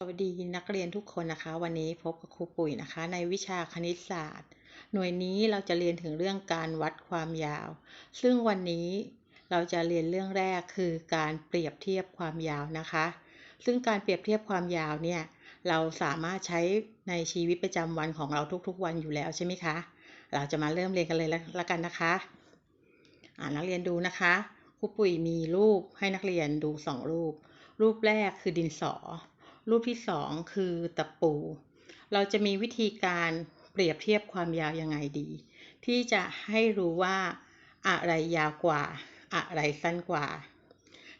สวัสดีนักเรียนทุกคนนะคะ วันนี้พบกับครูปุ๋ยนะคะ ในวิชาคณิตศาสตร์ หน่วยนี้เราจะเรียนถึงเรื่องการวัดความยาว ซึ่งวันนี้เราจะเรียนเรื่องแรกคือการเปรียบเทียบความยาวนะคะ ซึ่งการเปรียบเทียบความยาวเนี่ยเราสามารถใช้ในชีวิตประจำวันของเราทุกๆวันอยู่แล้วใช่ไหมคะ เราจะมาเริ่มเรียนกันเลยละกันนะคะอ่านักเรียนดูนะคะครูปุ๋ยมีรูปให้นักเรียนดูสองรูป รูปแรกคือดินสอ รูปที่สองคือตะปู เราจะมีวิธีการเปรียบเทียบความยาวยังไงดี ที่จะให้รู้ว่า อะไรยาวกว่า อะไรสั้นกว่า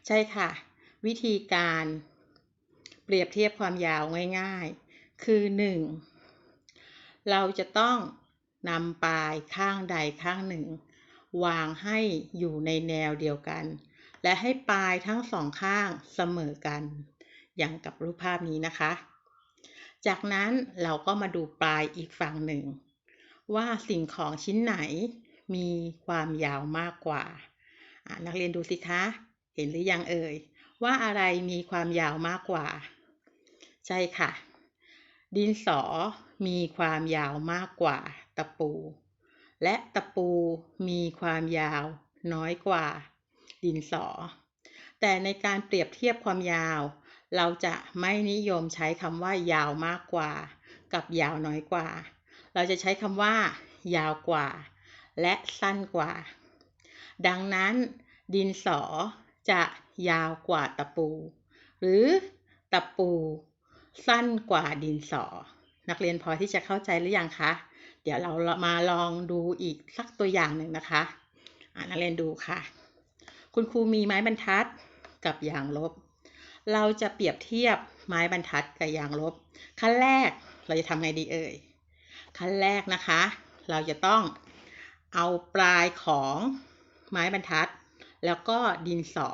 ใช่ค่ะ วิธีการเปรียบเทียบความยาวง่ายๆ คือ 1. เราจะต้องนำปลายข้างใดข้างหนึ่ง วางให้อยู่ในแนวเดียวกัน และให้ปลายทั้งสองข้างเสมอกัน อย่างกับรูปภาพนี้นะคะ จากนั้นเราก็มาดูปลายอีกฝั่งหนึ่ง ว่าสิ่งของชิ้นไหนมีความยาวมากกว่า นักเรียนดูสิคะ เห็นหรือยังเอ่ย ว่าอะไรมีความยาวมากกว่า ใช่ค่ะ ดินสอมีความยาวมากกว่าตะปู และตะปูมีความยาวน้อยกว่า ดินสอ แต่ในการเปรียบเทียบความยาว เราจะไม่นิยมใช้คำว่ายาวมากกว่า กับยาวน้อยกว่า เราจะใช้คำว่า ยาวกว่า และสั้นกว่า ดังนั้น ดินสอจะยาวกว่าตะปู หรือตะปู สั้นกว่าดินสอ นักเรียนพอที่จะเข้าใจหรือยังคะ เดี๋ยวเรามาลองดูอีกสักตัวอย่างหนึ่งนะคะนักเรียนดูค่ะ คุณครูมีไม้บรรทัดกับยางลบ เราจะเปรียบเทียบไม้บรรทัดกับยางลบ ขั้นแรกเราจะทำไงดีเอ่ย ขั้นแรกนะคะ เราจะต้องเอาปลายของไม้บรรทัด แล้วก็ดินสอ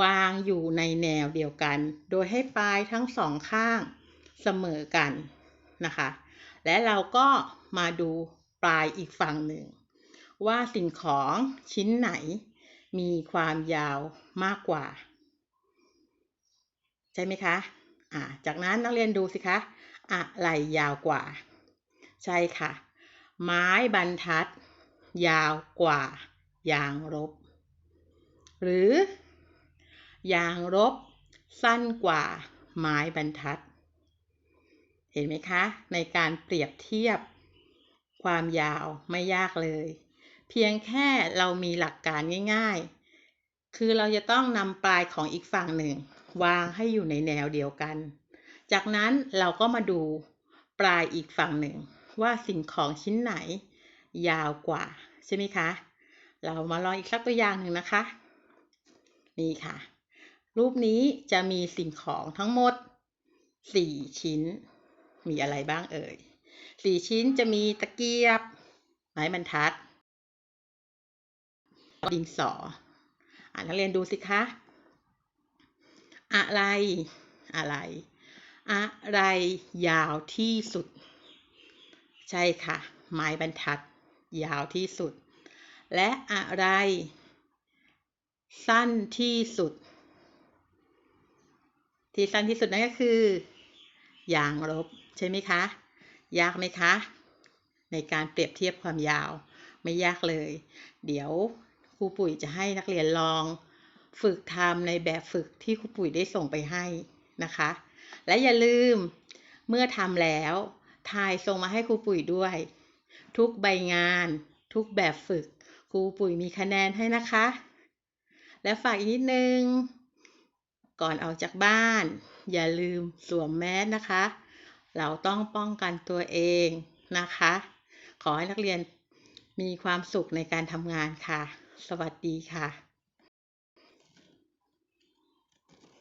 วางอยู่ในแนวเดียวกัน โดยให้ปลายทั้งสองข้างเสมอกันนะคะ และเราก็มาดูปลายอีกฝั่งหนึ่ง ว่าสิ่งของชิ้นไหนมีความยาวมากกว่า ใช่ไหมคะอ่าจากนั้นนักเรียนดูสิคะอะไรยาวกว่า ใช่ค่ะ ไม้บรรทัด ยาวกว่า ยางลบหรือ ยางลบสั้นกว่า ไม้บรรทัด เห็นไหมคะ ในการเปรียบเทียบ ความยาวไม่ยากเลย เพียงแค่เรามีหลักการง่าย ๆ คือเราจะต้องนำปลายของอีกฝั่งหนึ่ง วางให้อยู่ในแนวเดียวกัน จากนั้นเราก็มาดูปลายอีกฝั่งหนึ่ง ว่าสิ่งของชิ้นไหน ยาวกว่า ใช่ไหมคะ เรามาลองอีกสักตัวอย่างหนึ่งนะคะ นี่ค่ะ รูปนี้จะมีสิ่งของทั้งหมด 4 ชิ้น มีอะไรบ้างเอ่ย 4 ชิ้นจะมีตะเกียบ ไม้บรรทัด ดินสออ่านักเรียนดูสิคะ อะไร อะไร อะไรยาวที่สุด ใช่ค่ะ ไม้บรรทัด ยาวที่สุด และอะไร สั้นที่สุด ที่สั้นที่สุดนั่นก็คือ ยางลบใช่ไหมคะ ยากไหมคะ ในการเปรียบเทียบความยาวไม่ยากเลย เดี๋ยวครูปุ๋ยจะให้นักเรียนลอง ฝึกทำในแบบฝึกที่ครูปุ๋ยได้ส่งไปให้นะคะ และอย่าลืมเมื่อทำแล้วถ่ายส่งมาให้ครูปุ๋ยด้วย ทุกใบงาน ทุกแบบฝึกครูปุ๋ยมีคะแนนให้นะคะ และฝากอีกนิดนึง ก่อนออกจากบ้าน อย่าลืมสวมแมสนะคะ เราต้องป้องกันตัวเองนะคะ ขอให้นักเรียนมีความสุขในการทำงานค่ะ สวัสดีค่ะ